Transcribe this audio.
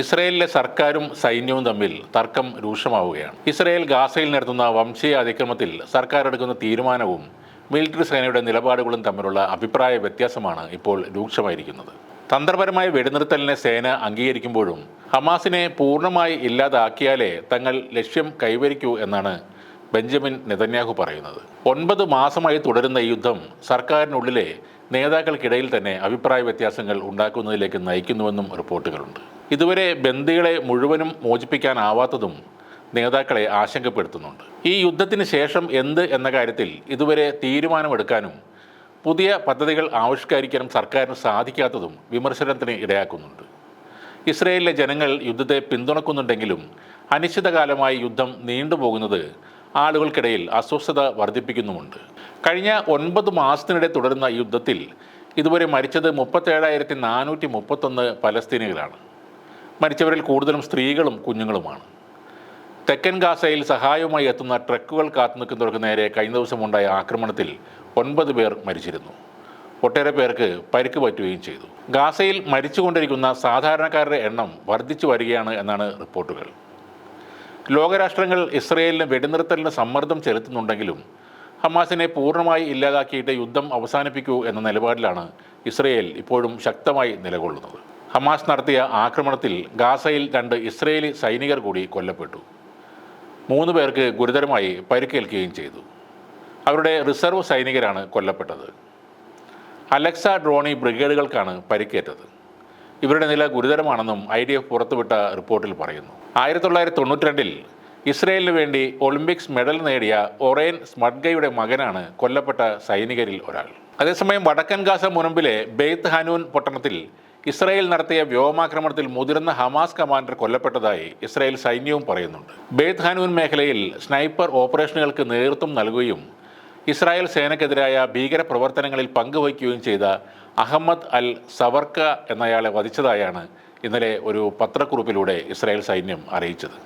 ഇസ്രയേലിലെ സർക്കാരും സൈന്യവും തമ്മിൽ തർക്കം രൂക്ഷമാവുകയാണ്. ഇസ്രയേൽ ഗാസയിൽ നടത്തുന്ന വംശീയ അതിക്രമത്തിൽ സർക്കാർ എടുക്കുന്ന തീരുമാനവും മിലിറ്ററി സേനയുടെ നിലപാടുകളും തമ്മിലുള്ള അഭിപ്രായ വ്യത്യാസമാണ് ഇപ്പോൾ രൂക്ഷമായിരിക്കുന്നത്. തന്ത്രപരമായ വെടിനിർത്തലിനെ സേന അംഗീകരിക്കുമ്പോഴും ഹമാസിനെ പൂർണമായി ഇല്ലാതാക്കിയാലേ തങ്ങൾ ലക്ഷ്യം കൈവരിക്കൂ എന്നാണ് ബെഞ്ചമിൻ നെതന്യാഹു പറയുന്നത്. ഒൻപത് മാസമായി തുടരുന്ന ഈ യുദ്ധം സർക്കാരിനുള്ളിലെ നേതാക്കൾക്കിടയിൽ തന്നെ അഭിപ്രായ വ്യത്യാസങ്ങൾ ഉണ്ടാക്കുന്നതിലേക്ക് നയിക്കുന്നുവെന്നും റിപ്പോർട്ടുകളുണ്ട്. ഇതുവരെ ബന്ദികളെ മുഴുവനും മോചിപ്പിക്കാനാവാത്തതും നേതാക്കളെ ആശങ്കപ്പെടുത്തുന്നുണ്ട്. ഈ യുദ്ധത്തിന് ശേഷം എന്ത് എന്ന കാര്യത്തിൽ ഇതുവരെ തീരുമാനമെടുക്കാനും പുതിയ പദ്ധതികൾ ആവിഷ്കരിക്കാനും സർക്കാരിന് സാധിക്കാത്തതും വിമർശനത്തിന് ഇടയാക്കുന്നുണ്ട്. ഇസ്രയേലിലെ ജനങ്ങൾ യുദ്ധത്തെ പിന്തുണക്കുന്നുണ്ടെങ്കിലും അനിശ്ചിതകാലമായി യുദ്ധം നീണ്ടുപോകുന്നത് ആളുകൾക്കിടയിൽ അസ്വസ്ഥത വർദ്ധിപ്പിക്കുന്നുമുണ്ട്. കഴിഞ്ഞ ഒൻപത് മാസത്തിനിടെ തുടരുന്ന യുദ്ധത്തിൽ ഇതുവരെ മരിച്ചത് മുപ്പത്തേഴായിരത്തി നാനൂറ്റി മുപ്പത്തൊന്ന് പലസ്തീനികളാണ്. മരിച്ചവരിൽ കൂടുതലും സ്ത്രീകളും കുഞ്ഞുങ്ങളുമാണ്. തെക്കൻ ഗാസയിൽ സഹായവുമായി എത്തുന്ന ട്രക്കുകൾ കാത്തുനിൽക്കുന്നവർക്ക് നേരെ കഴിഞ്ഞ ദിവസമുണ്ടായ ആക്രമണത്തിൽ ഒൻപത് പേർ മരിച്ചിരുന്നു. ഒട്ടേറെ പേർക്ക് പരിക്ക് പറ്റുകയും ചെയ്തു. ഗാസയിൽ മരിച്ചുകൊണ്ടിരിക്കുന്ന സാധാരണക്കാരുടെ എണ്ണം വർദ്ധിച്ചു വരികയാണ് എന്നാണ് റിപ്പോർട്ടുകൾ. ലോകരാഷ്ട്രങ്ങൾ ഇസ്രയേലിന് വെടിനിർത്തലിന് സമ്മർദ്ദം ചെലുത്തുന്നുണ്ടെങ്കിലും ഹമാസിനെ പൂർണമായി ഇല്ലാതാക്കിയിട്ട് യുദ്ധം അവസാനിപ്പിക്കൂ എന്ന നിലപാടിലാണ് ഇസ്രയേൽ ഇപ്പോഴും ശക്തമായി നിലകൊള്ളുന്നത്. ഹമാസ് നടത്തിയ ആക്രമണത്തിൽ ഗാസയിൽ രണ്ട് ഇസ്രയേലി സൈനികർ കൂടി കൊല്ലപ്പെട്ടു. മൂന്ന് പേർക്ക് ഗുരുതരമായി പരിക്കേൽക്കുകയും ചെയ്തു. അവരുടെ റിസർവ് സൈനികരാണ് കൊല്ലപ്പെട്ടത്. അലക്സ ഡ്രോണി ബ്രിഗേഡുകൾക്കാണ് പരിക്കേറ്റത്. ഇവരുടെ നില ഗുരുതരമാണെന്നും ഐ ഡി എഫ് പുറത്തുവിട്ട റിപ്പോർട്ടിൽ പറയുന്നു. ആയിരത്തി തൊള്ളായിരത്തി തൊണ്ണൂറ്റി രണ്ടിൽ ഇസ്രയേലിന് വേണ്ടി ഒളിമ്പിക്സ് മെഡൽ നേടിയ ഒറേൻ സ്മഡ്ഗയുടെ മകനാണ് കൊല്ലപ്പെട്ട സൈനികരിൽ ഒരാൾ. അതേസമയം വടക്കൻ ഗാസ മുനമ്പിലെ ബെയ്ത്ത് ഹാനൂൻ പട്ടണത്തിൽ ഇസ്രായേൽ നടത്തിയ വ്യോമാക്രമണത്തിൽ മുതിർന്ന ഹമാസ് കമാൻഡർ കൊല്ലപ്പെട്ടതായി ഇസ്രായേൽ സൈന്യവും പറയുന്നുണ്ട്. ബേത് ഹാനൂൻ മേഖലയിൽ സ്നൈപ്പർ ഓപ്പറേഷനുകൾക്ക് നേതൃത്വം നൽകുകയും ഇസ്രായേൽ സേനയ്ക്കെതിരായ ഭീകരപ്രവർത്തനങ്ങളിൽ പങ്കുവയ്ക്കുകയും ചെയ്ത അഹമ്മദ് അൽ സവർക്ക എന്നയാളെ വധിച്ചതായാണ് ഇന്നലെ ഒരു പത്രക്കുറിപ്പിലൂടെ ഇസ്രായേൽ സൈന്യം അറിയിച്ചത്.